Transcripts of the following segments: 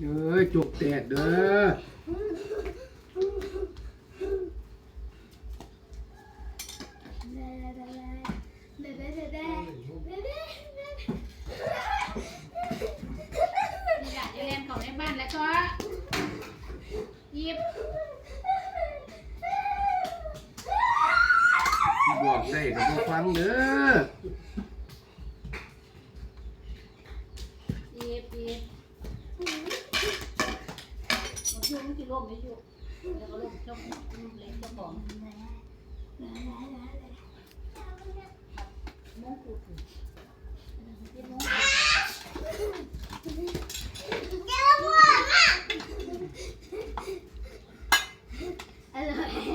เอ้ยจุกแตกเด้อนี่อยากจะเรียนของในบ้านแล้วก็หยิบบอกได้ก็บ่ฟังเด้อ หยิบหยิบ มันกี่ร่มไม่อยู่แล้วก็ร่มเจ้าร่มเล็กเจ้าของมงกุฎเป็นมงวมาอร่อย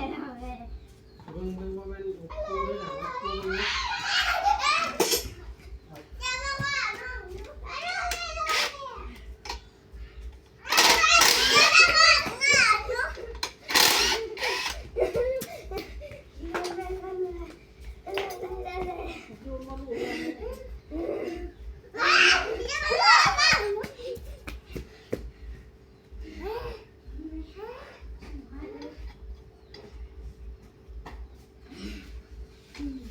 Mm.